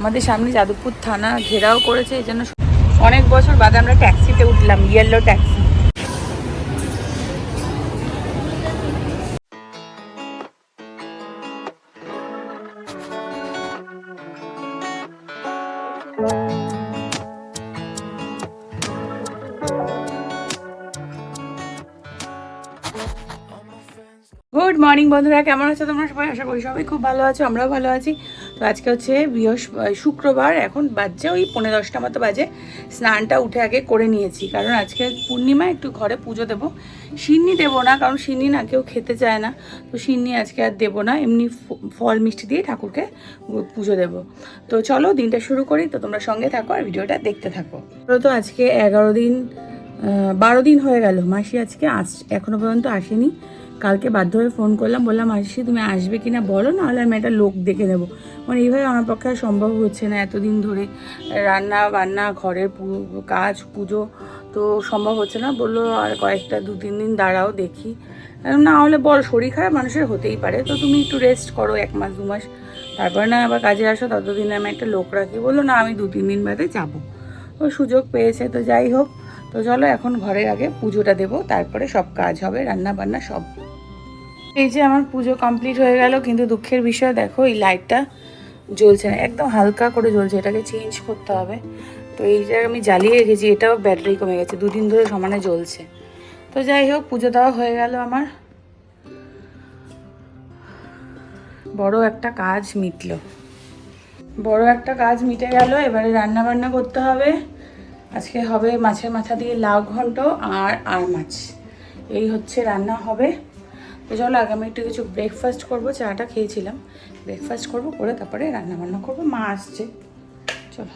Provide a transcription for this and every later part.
আমাদের সামনে যাদবপুর থানা ঘেরাও করেছে, এই জন্য অনেক বছর বাদে আমরা ট্যাক্সিতে উঠলাম ইয়েলো ট্যাক্সি। গুড মর্নিং বন্ধুরা, কেমন আছো তোমরা সবাই? আশা করি সবাই খুব ভালো আছো, আমরাও ভালো আছি। তো আজকে হচ্ছে বৃহস্পতি শুক্রবার, এখন বাজছে ওই পনেরো দশটা মতো বাজে। স্নানটা উঠে আগে করে নিয়েছি, কারণ আজকে পূর্ণিমা, একটু ঘরে পুজো দেবো। সিন্নি দেবো না, কারণ সিন্নি না কেউ খেতে চায় না। তো সিন্নি আজকে আর দেবো না, এমনি ফল মিষ্টি দিয়ে ঠাকুরকে পুজো দেবো। তো চলো, দিনটা শুরু করি, তো তোমরা সঙ্গে থাকো আর ভিডিওটা দেখতে থাকো। তো আজকে এগারো দিন বারো দিন হয়ে গেল, মাসি আজকে আস এখনও পর্যন্ত আসেনি। কালকে বাধ্য হয়ে ফোন করলাম, বললাম, মাসি, তুমি আসবে কি না বলো, নাহলে আমি একটা লোক দেখে নেব। মানে এইভাবে আমার পক্ষে সম্ভব হচ্ছে না। এতদিন ধরে রান্না বান্না, ঘরের কাজ, পুজো তো সম্ভব হচ্ছে না। বলল, আর কয়েকটা, দু, তিন দিন দাঁড়াও, দেখি। না হলে বল, শরীর খারাপ মানুষের হতেই পারে। তো তুমি একটু রেস্ট করো এক মাস, দু মাস। তারপরে না আবার কাজে আসো, ততদিন আমি একটা লোক রাখি। বলল, না, আমি দু, তিন দিন বাদে যাব। ও সুযোগ পেয়েছে, তো যাই হোক। তো চলো, এখন ঘরের আগে পুজোটা দেবো, তারপরে সব কাজ হবে, রান্না বান্না সব এই যে আমার পুজো কমপ্লিট হয়ে গেল, কিন্তু দুঃখের বিষয় দেখো, এই লাইটটা জ্বলছে না, একদম হালকা করে জ্বলছে, এটাকে চেঞ্জ করতে হবে। তো এই যে আমি জ্বালিয়ে রেখেছি, এটাও ব্যাটারি কমে গেছে, দুদিন ধরে সমানে জ্বলছে। তো যাই হোক, পুজো দেওয়া হয়ে গেল আমার। বড় একটা কাজ মিটলো। বড় একটা কাজ মিটে গেল, এবারে রান্না বান্না করতে হবে। আজকে হবে মাছের মাথা দিয়ে লাউ ঘন্ট আর আর মাছ। এই হচ্ছে রান্না হবে। তো চলো আগে আমি একটু কিছু ব্রেকফাস্ট করব, চাটা খেয়েছিলাম। ব্রেকফাস্ট করব, করে তারপরে রান্না বান্না করব, মা আসছে। চলো।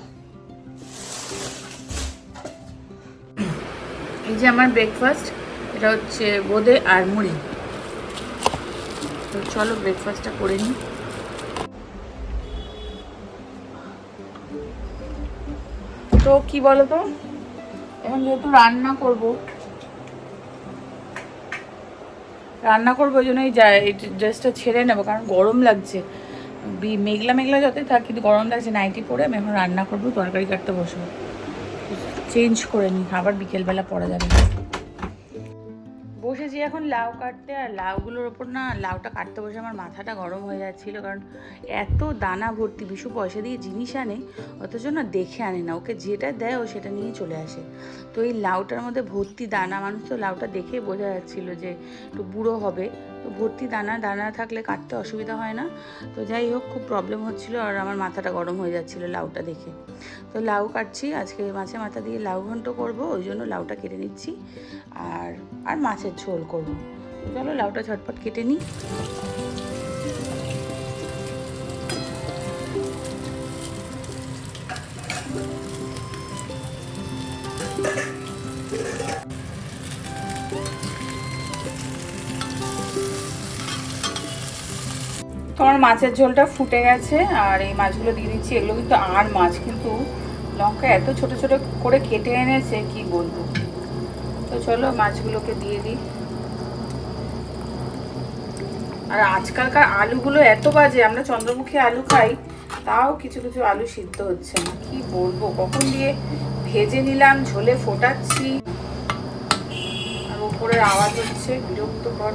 এই যে আমার ব্রেকফাস্ট এটা হচ্ছে বোঁদে আর মুড়ি। তো চলো ব্রেকফাস্টটা করে নিই। তো কি বলো তো এখন যেহেতু রান্না করব রান্না করব ওই জন্য এই ড্রেসটা ছেড়ে নেব, কারণ গরম লাগছে। মেঘলা মেঘলা যতই থাক, কিন্তু গরম লাগছে নাইটি পরে আমি এখন রান্না করব, তরকারি কাটতে বসবো। চেঞ্জ করে নিই আবার বিকেলবেলা পরা যাবে। বসেছি এখন লাউ কাটতে আর লাউগুলোর ওপর না লাউটা কাটতে বসে আমার মাথাটা গরম হয়ে যাচ্ছিল, কারণ এত দানা ভর্তি বিশু পয়সা দিয়ে জিনিস আনে, অথচ না দেখে আনে না। ওকে যেটা দেয় ও সেটা নিয়ে চলে আসে। তো এই লাউটার মধ্যে ভর্তি দানা, মানুষ তো লাউটা দেখে বোঝা যাচ্ছিল যে একটু বুড়ো হবে। ভর্তি দানা দানা থাকলে কাটতে অসুবিধা হয় না। তো যাই হোক, খুব প্রবলেম হচ্ছিল আর আমার মাথাটা গরম হয়ে যাচ্ছিল লাউটা দেখে। তো লাউ কাটছি, আজকে মাছে মাথা দিয়ে লাউ ঘন্ট করব, ওই জন্য লাউটা কেটে নিচ্ছি। আর আর মাছের ঝোল করব। চলো লাউটা ঝটপট কেটে নিই। তোমার মাছের ঝোলটা ফুটে গেছে, আর এই মাছগুলো দিয়ে দিচ্ছি। এগুলো কিন্তু আর মাছ, কিন্তু লঙ্কা এত ছোট ছোট করে কেটে এনেছে, কি বলব? তো চলো মাছগুলোকে দিয়ে দিই। আর আজকালকার আলুগুলো এত বাজে, আমরা চন্দ্রমুখী আলু খাই, তাও কিছু কিছু আলু সিদ্ধ হচ্ছে না। কি বলব? কখন দিয়ে ভেজে নিলাম, ঝোলে ফোটাচ্ছি। আর উপরের আওয়াজ হচ্ছে বিরক্তকর।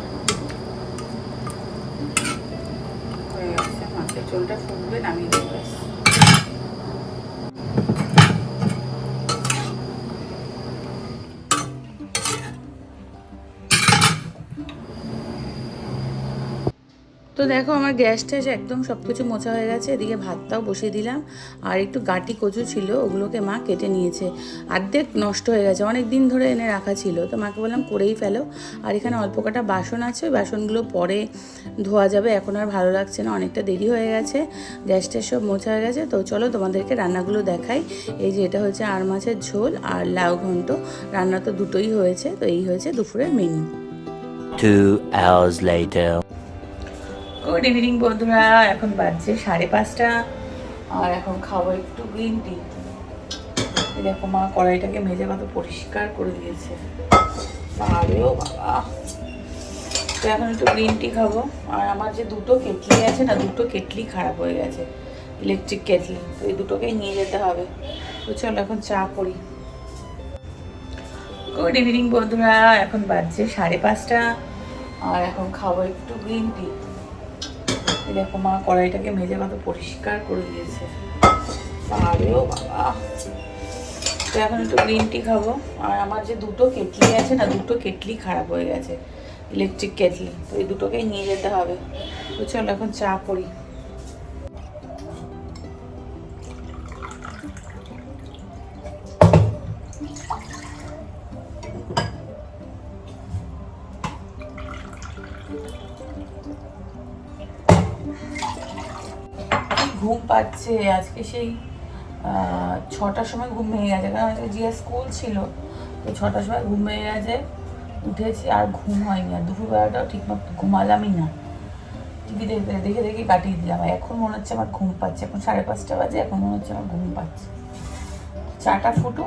মাছের ঝোলটা ফুটবে নামিয়ে দেবো। তো দেখো, আমার গ্যাস ট্যাস একদম সব কিছু মোছা হয়ে গেছে। এদিকে ভাতটাও বসিয়ে দিলাম। আর একটু গাটি কচু ছিল, ওগুলোকে মা কেটে নিয়েছে। অর্ধেক নষ্ট হয়ে গেছে অনেক দিন ধরে এনে রাখা ছিল। তো মাকে বললাম, করেই ফেলো। আর এখানে অল্প কটা বাসন আছে ওই বাসনগুলো পরে ধোয়া যাবে। এখন আর ভালো লাগছে না, অনেকটা দেরি হয়ে গেছে। গ্যাস ট্যাস সব মোছা হয়ে গেছে। তো চলো তোমাদেরকে রান্নাগুলো দেখাই। এই যে এটা হচ্ছে আর মাছের ঝোল আর লাউ ঘন্ট। রান্না তো দুটোই হয়েছে। তো এই হয়েছে দুপুরের menu. Two hours later. Good evening বন্ধুরা। এখন বাজছে সাড়ে পাঁচটা। আর এখন খাব একটু গ্রিন টি দেখো মা কড়াইটাকে মেজে কত পরিষ্কার করে দিয়েছে। বাবা। তো এখন একটু গ্রিন টি খাব। আর আমার যে দুটো কেটলি আছে না, দুটো কেটলি খারাপ হয়ে গেছে। Electric kettle. তো এই দুটোকেই নিয়ে যেতে হবে। তো চলো এখন চা করি। গুড ইভিনিং বন্ধুরা। এখন বাজছে সাড়ে পাঁচটা। আর এখন খাব একটু গ্রিন টি দেখো মা কড়াইটাকে মেজে কত পরিষ্কার করে দিয়েছে। বাবা। তো এখন একটু গ্রিন টি খাব। আর আমার যে দুটো কেটলি আছে না, দুটো কেটলি খারাপ হয়ে গেছে ইলেকট্রিক কেটলি। তো এই দুটোকেই নিয়ে যেতে হবে। তো চলো এখন চা করি। ঘুম পাচ্ছে। আজকে সেই ছটার সময় ঘুম ভেঙে গেছে। কারণ আজকে জিয়া স্কুল ছিল, তো ছটার সময় ঘুম ভেঙে গেছে, উঠেছি আর ঘুম হয়নি। আর দুপুরবেলাটাও ঠিকমতো ঘুমালামই না। টিভি দেখে দেখে দেখে কাটিয়ে দিলাম। এখন মনে হচ্ছে আমার ঘুম পাচ্ছে। এখন সাড়ে পাঁচটা বাজে, এখন মনে হচ্ছে আমার ঘুম পাচ্ছে। চাটা ফুটো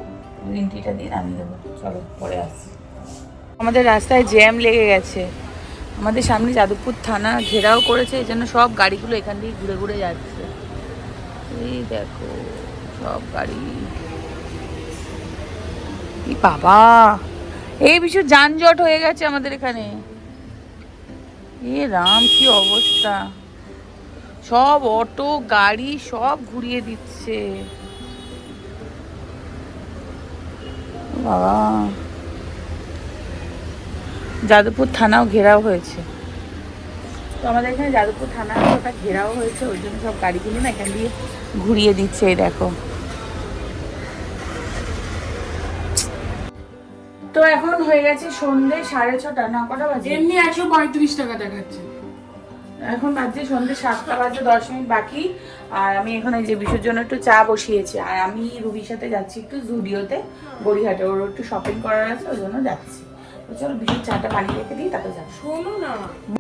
গ্রিন টিটা দিয়ে নামিয়ে দেবো। চলো, পরে আসছি। আমাদের রাস্তায় জ্যাম লেগে গেছে। আমাদের সামনে যাদবপুর থানা ঘেরাও করেছে, এই জন্য সব গাড়িগুলো এখান দিয়ে ঘুরে ঘুরে যাচ্ছে। এই দেখো, সব গাড়ি। বাবা, এই ভীষণ যানজট হয়ে গেছে আমাদের এখানে। এ রাম, কি অবস্থা। সব অটো, গাড়ি, সব ঘুরিয়ে দিচ্ছে। বাবা, যাদবপুর থানাও ঘেরাও হয়েছে। তো আমাদের এখানে যাদবপুর থানা ওটা ঘেরাও হয়েছে ওই জন্য সব গাড়িগুলো না এখান দিয়ে ঘুরিয়ে দিচ্ছে এই দেখো। তো এখন হয়ে গেছে সন্ধে সাড়ে ছটা না কটা বাজে? এমনি একশো পঁয়ত্রিশ টাকা দেখাচ্ছে। এখন বাজছে সন্ধে সাতটা বাজে দশ মিনিট বাকি। আর আমি এখন এই যে বিশুর জন্য একটু চা বসিয়েছি আর আমি রুবির সাথে যাচ্ছি একটু জুডিওতে গড়িহাটে ওর একটু শপিং করার আছে ওই জন্য যাচ্ছি। চলো বিশুর চাটা বানিয়ে রেখে দিই তারপর যাব। শোনো না।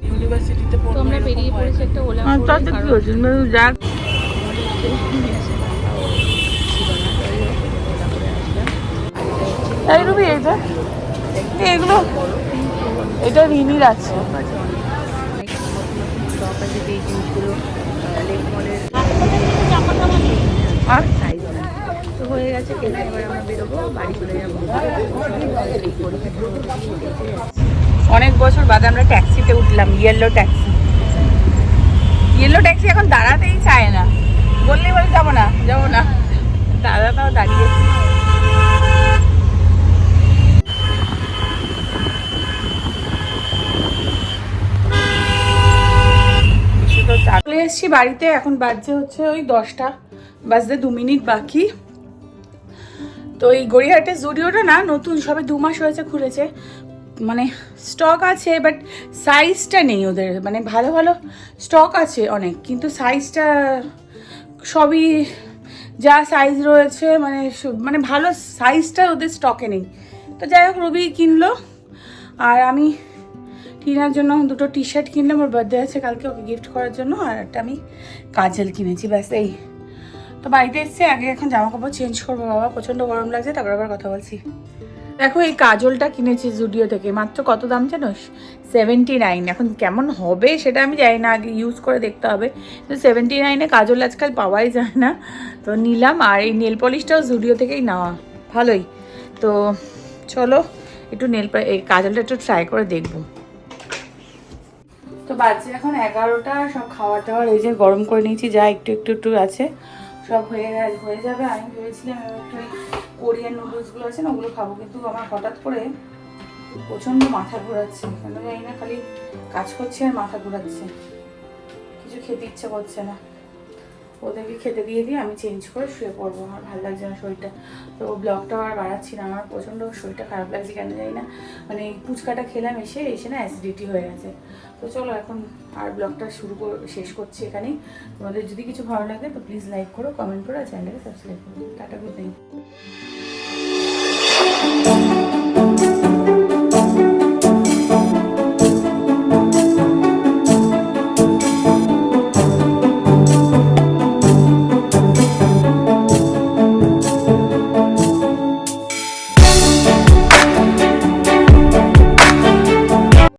ইউনিভার্সিটিতে তো আমরা বেরিয়ে পড়েছি একটা ওলা করে, তাতে কি কারণ হচ্ছে যাক আমাদের স্টেশনে আছে বাবা ও ছিল না, তাই ওলা করে আসলাম। আর এটা হচ্ছে এই রুবি এগুলো এটা রিনির আছে। যে এই আর হয়ে গেছে এবার আমরা বেরোবো, বাড়ি চলে যাব। অনেক বছর বাদে আমরা ট্যাক্সিতে উঠলাম ইয়েলো ট্যাক্সি। ইয়েলো ট্যাক্সি এখন দাঁড়াতেই চায় না। বললে বলে, যাব না যাব না। দাদা তাও দাঁড়িয়েছে চলে এসেছি বাড়িতে, এখন বাজছে হচ্ছে ওই দশটা, বাজতে দু মিনিট বাকি। তো এই গড়িয়াহাটের জুডিওটা না নতুন, সবে দু মাস হয়েছে খুলেছে। মানে স্টক আছে বাট সাইজটা নেই ওদের। মানে ভালো ভালো স্টক আছে অনেক, কিন্তু সাইজটা সবই যা সাইজ রয়েছে মানে মানে ভালো সাইজটা ওদের স্টকে নেই। তো যাই হোক, রবি কিনলো, আর আমি টিনার জন্য দুটো টি শার্ট কিনলাম, ওর বার্থডে আছে কালকে, ওকে গিফট করার জন্য, আর একটা আমি কাজল কিনেছি, ব্যাস এই। তো বাড়িতে এসছে, আগে এখন জামা কাপড় চেঞ্জ করব বাবা, প্রচণ্ড গরম লাগছে, তারপর আবার কথা বলছি। দেখো, এই কাজলটা কিনেছি জুডিও থেকে, মাত্র কত দাম জানোস? সেভেন্টি নাইন এখন কেমন হবে সেটা আমি জানি না, আগে ইউজ করে দেখতে হবে। তো সেভেন্টি নাইনে কাজল আজকাল পাওয়াই যায় না। তো নিলাম, আর এই নেল পলিশটাও জুডিও থেকেই নেওয়া, ভালোই। তো চলো, একটু নেল এই কাজলটা একটু ট্রাই করে দেখব। তো বাজছে এখন এগারোটা, সব খাবার দাওয়ার, এই যে গরম করে নিয়েছি, যা একটু একটু একটু আছে। সব হয়ে হয়ে যাবে। আমি ভেবেছিলাম একটু ওই কোরিয়ান নুডলসগুলো আছে না, ওগুলো খাব। কিন্তু আমার হঠাৎ করে প্রচণ্ড মাথা ঘোরাচ্ছে। কেন জানি না, খালি কাজ করছে আর মাথা ঘোরাচ্ছে। কিছু খেতে ইচ্ছে করছে না। ওদেরকে খেতে দিয়ে দিয়ে আমি চেঞ্জ করে শুয়ে পড়ব। আমার ভালো লাগছে না শরীরটা। তো ব্লগটা আর বাড়াচ্ছি না। আমার প্রচণ্ড শরীরটা খারাপ লাগছে কেন জানি না। মানে ফুচকাটা খেলাম এসে এসে না অ্যাসিডিটি হয়ে গেছে। তো চলো এখন আর ব্লগটা শুরু কর, শেষ করছি এখানেই। তোমাদের যদি কিছু ভালো লাগে তো প্লিজ লাইক করো কমেন্ট করো, আর চ্যানেলটাকে সাবস্ক্রাইব করো। Tata good night